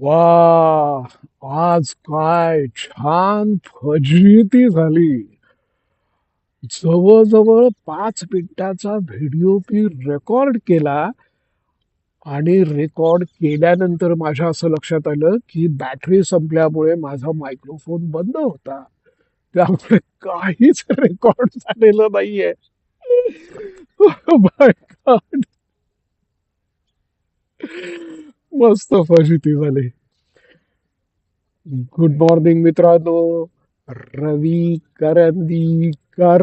वा आज काय छान फजिती झाली. जवळजवळ पाच मिनिटाचा व्हिडिओ मी रेकॉर्ड केला आणि रेकॉर्ड केल्यानंतर माझ्या असं लक्षात आलं की बॅटरी संपल्यामुळे माझा मायक्रोफोन बंद होता. त्यामुळे काहीच रेकॉर्ड झालेलं नाहीये. Oh मस्त फजिती झाली. गुड मॉर्निंग मित्रांनो. रवी करंदीकर.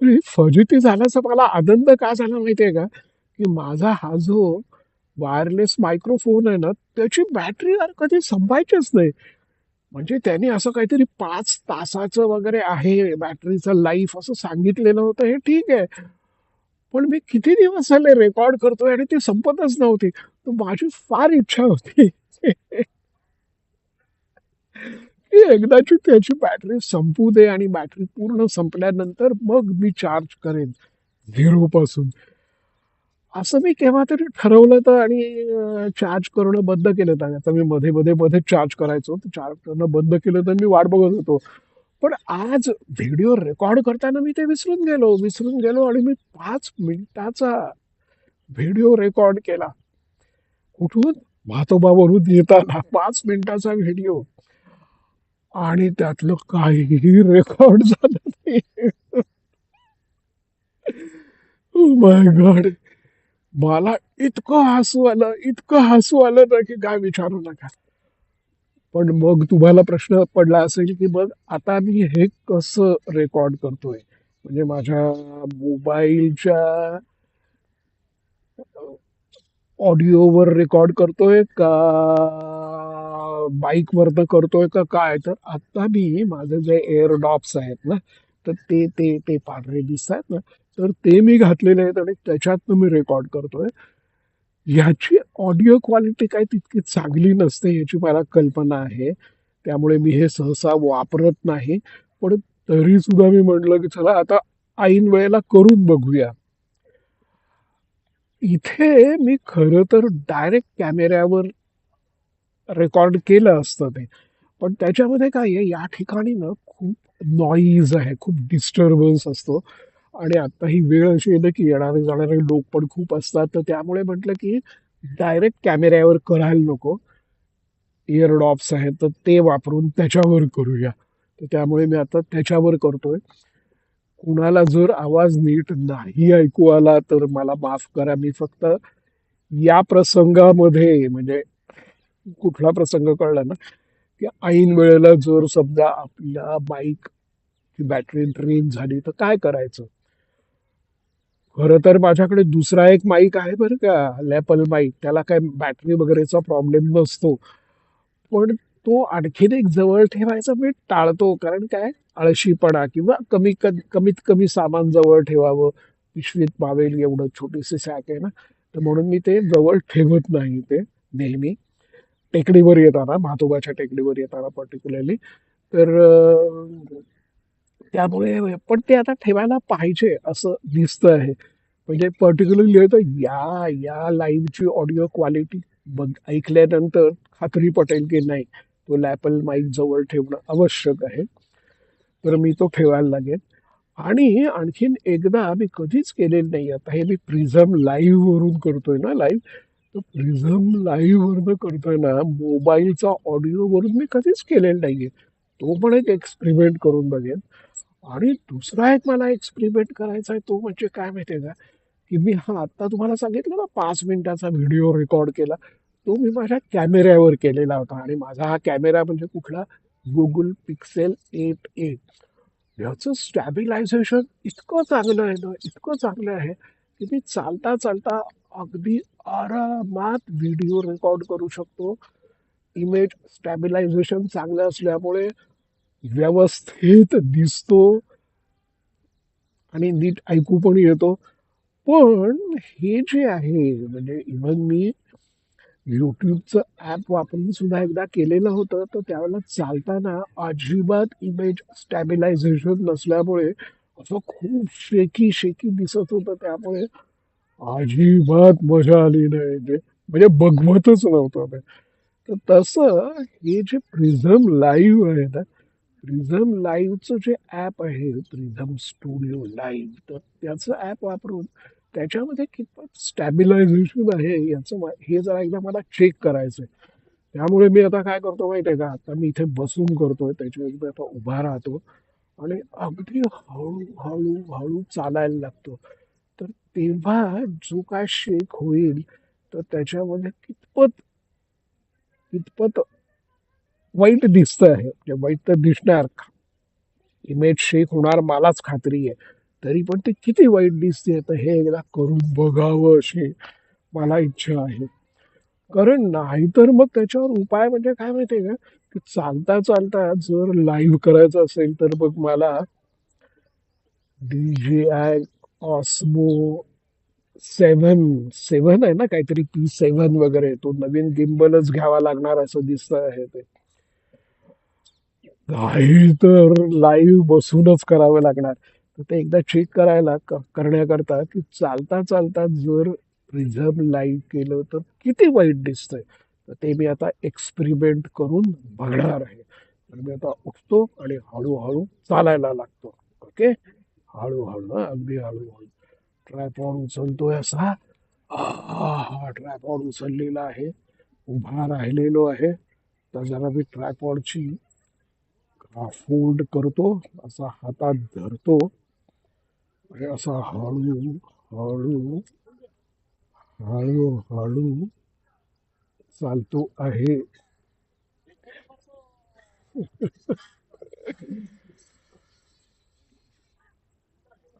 कर फजिती झाल्याचा मला आनंद का झाला माहितीये का? की माझा हा जो वायरलेस मायक्रोफोन आहे ना त्याची बॅटरी यार कधी संपायचीच नाही. म्हणजे त्याने असं काहीतरी पाच तासाचं वगैरे आहे बॅटरीचं लाईफ असं सांगितलेलं होतं. हे ठीक आहे. पण मी किती दिवस झाले रेकॉर्ड करतोय आणि ती संपतच नव्हती. तर माझी फार इच्छा होती. की एकदाची त्याची बॅटरी संपू दे आणि बॅटरी पूर्ण संपल्यानंतर मग मी चार्ज करेन झिरो पासून. असं मी केव्हा तरी ठरवलं तर आणि चार्ज करणं बंद केलं तर. आता मी मध्ये मध्ये मध्ये चार्ज करायचो तर चार्ज करणं बंद केलं तर मी वाट बघत होतो. पण आज व्हिडिओ रेकॉर्ड करताना मी ते विसरून गेलो विसरून गेलो आणि मी पाच मिनिटाचा व्हिडिओ रेकॉर्ड केला. कुठून? म्हातोबावरून येताना पाच मिनिटाचा व्हिडिओ आणि त्यातलं काहीही रेकॉर्ड झालं नाही. Oh माय गॉड मला इतकं हसू आलं इतकं हसू आलं ना की काय विचारू नका. पण मग तुम्हाला प्रश्न पडला असेल की मग आता मी हे कसं रेकॉर्ड करतोय? म्हणजे माझ्या मोबाईलच्या ऑडिओवर रेकॉर्ड करतोय का बाईकवरनं करतोय का काय? तर आता मी माझे जे एअर डॉप्स आहेत ना तर ते ते ते पांढरे दिसत आहेत ना तर ते मी घातलेले आहेत आणि त्याच्यातनं मी रेकॉर्ड करतोय. ह्याची ऑडिओ क्वालिटी काय तितकी चांगली नसते याची मला कल्पना आहे. त्यामुळे मी हे सहसा वापरत नाही. पण तरी सुद्धा मी म्हटलं की चला आता ऐन वेळेला करून बघूया. इथे मी खरं तर डायरेक्ट कॅमेऱ्यावर रेकॉर्ड केलं असतं ते. पण त्याच्यामध्ये काय आहे या ठिकाणी ना खूप नॉईज आहे खूप डिस्टर्बन्स असतो. आणि आता ही वेळ अशी येते की येणारे जाणारे लोक पण खूप असतात. तर त्यामुळे म्हटलं की डायरेक्ट कॅमेऱ्यावर करायला नको. इयरडॉप्स आहेत तर ते वापरून त्याच्यावर करूया. तर त्यामुळे मी आता त्याच्यावर करतोय. कुणाला जर आवाज नीट नाही ऐकू आला तर मला माफ करा. मी फक्त या प्रसंगामध्ये म्हणजे कुठला प्रसंग कळला ना की ऐन वेळेला जर समजा आपल्या बाईक बॅटरी ड्रेन झाली तर काय करायचं? खरं तर माझ्याकडे दुसरा एक माईक आहे बरं का लॅपल माईक. त्याला काय बॅटरी वगैरेचा प्रॉब्लेम नसतो. पण तो आणखीन एक जवळ ठेवायचा मी टाळतो. कारण काय? आळशीपणा किंवा कमी क- कमीत कमी सामान जवळ ठेवावं. पिशवीत पावेल एवढं छोटीशी सॅक आहे ना. तर म्हणून मी ते जवळ ठेवत नाही ते नेहमी. टेकडीवर येताना महातोबाच्या टेकडीवर येताना पर्टिक्युलरली तर त्यामुळे पण ते आता ठेवायला पाहिजे असं दिसतं आहे. म्हणजे पर्टिक्युलरली तर या या लाईव्हची ऑडिओ क्वालिटी बघ ऐकल्यानंतर खात्री पटेल की नाही तो लॅपल माईक जवळ ठेवणं आवश्यक आहे. तर मी तो ठेवायला लागेल आणि आणखीन एकदा मी कधीच केलेलं नाही आता हे मी प्रिझम लाईव्ह वरून करतोय ना लाईव्ह तर प्रिझम लाईव्हवरनं करतोय ना मोबाईलचा ऑडिओ वरून मी कधीच केलेलं नाहीये. तो पण एक एक्सपेरिमेंट करून बघेन. आणि दुसरा एक मला एक्सपेरिमेंट करायचा आहे तो म्हणजे काय माहितीये का? की मी हा आत्ता तुम्हाला सांगितलं ना पाच मिनिटाचा व्हिडिओ रेकॉर्ड केला. तो मी माझ्या कॅमेऱ्यावर केलेला होता आणि माझा हा कॅमेरा म्हणजे कुठला? गुगल पिक्सेल एट ए याचं स्टॅबिलायझेशन इतकं चांगलं आहे ना इतकं चांगलं आहे की मी चालता चालता अगदी आरामात व्हिडिओ रेकॉर्ड करू शकतो. इमेज स्टॅबिलायझेशन चांगलं असल्यामुळे व्यवस्थित दिसतो. आणि नीट ऐकू पण येतो. पण हे जे आहे म्हणजे इव्हन मी यूट्यूबचं ॲप वापरून सुद्धा एकदा केलेलं होतं तर त्यावेळेला चालताना अजिबात इमेज स्टॅबिलायझेशन नसल्यामुळे असं खूप शेकी शेकी दिसत होतं. त्यामुळे अजिबात मजा आली नाही. ते म्हणजे बघवतच नव्हतं ते तर तसं हे जे प्रिझम लाईव्ह आहे ना प्रिझम लाईव्हचं जे ॲप आहे प्रिझम स्टुडिओ लाईव्ह तर त्याचं ॲप वापरून त्याच्यामध्ये कितपत स्टॅबिलायझेशन आहे याचं हे जरा एकदा मला चेक करायचं आहे त्यामुळे मी आता काय करतो माहिती आहे का? आता मी इथे बसून करतोय त्याच्यावर मी आता उभा राहतो आणि अगदी हळूहळू हळू हळू चालायला लागतो. तर तेव्हा जो काय शेक होईल तर त्याच्यामध्ये कितपत कितपत वाईट दिसतं आहे म्हणजे वाईट तर दिसणार इमेज शेक होणार मलाच खात्री आहे. तरी पण ते किती वाईट दिसते तर हे एकदा करून बघावं अशी मला इच्छा आहे. कारण नाहीतर मग त्याच्यावर उपाय म्हणजे काय माहितीये का? की चालता चालता जर लाईव्ह करायचं असेल तर मग मला D J I osmo seven seven आहे ना काहीतरी पी सेव्हन वगैरे. तो नवीन गिम्बलच घ्यावा लागणार असं दिसत आहे ते. काही तर लाईव्ह बसूनच करावं लागणार. तर ते एकदा चेक करायला क- करण्याकरता की चालता चालता जर प्रिझम लाईव्ह केलं तर किती वाईट दिसतंय. तर ते मी आता एक्सपेरिमेंट करून बघणार आहे. तर मी आता उठतो आणि हळूहळू चालायला लागतो. ओके? हळूहळू हं, अगदी हळूहळू. ट्रायपॉड उचलतोय असा. हा ट्रायपॉड उचललेला आहे. उभा राहिलेलो आहे. तर जरा मी ट्रायपॉडची फोल्ड करतो असा हातात धरतो आणि असा हळू हळू हळू हळू चालतो आहे.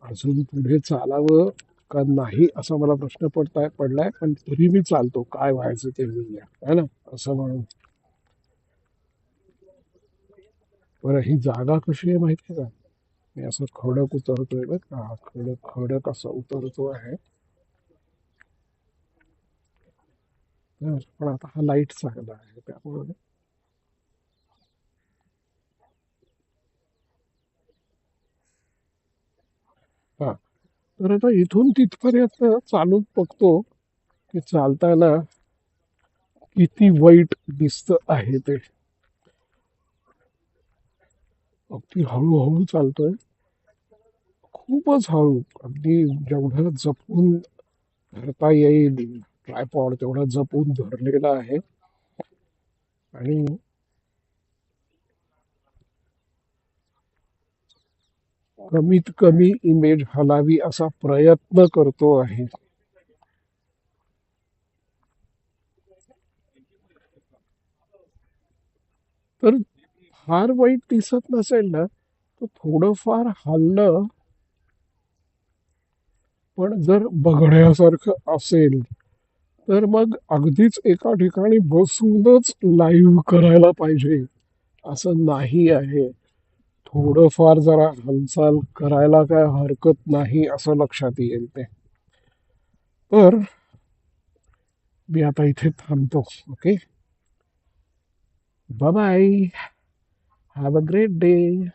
अजून पुढे चालावं का नाही असा मला प्रश्न पडताय पडलाय पण तरी मी चालतो. काय व्हायचं ते बघूया. है ना? असं म्हणून. बरं ही जागा कशी आहे माहिती का? मी असं खडक उतरतोय बघ का. हा खडक खडक असा उतरतो आहे. तर पण आता हा लाइट चांगला आहे त्यामुळे हा. तर आता इथून तिथपर्यंत चालून बघतो की चालताना किती वाईट दिसत आहे ते. अगदी हळूहळू चालतोय. खूपच हळू. अगदी जेवढं जपून धरता येईल ट्रायपॉड तेवढा जपून धरलेला आहे. आणि कमीत कमी इमेज हलावी असा प्रयत्न करतो आहे. तर फार वाईट दिसत नसेल ना तर थोडंफार हल्लं. पण जर बघण्यासारखं असेल तर मग अगदीच एका ठिकाणी बसूनच लाईव्ह करायला पाहिजे. असं नाही आहे. थोडंफार जरा हालचाल करायला काय हरकत नाही असं लक्षात येईल ते. तर मी आता इथे थांबतो okay? Bye Have a great day.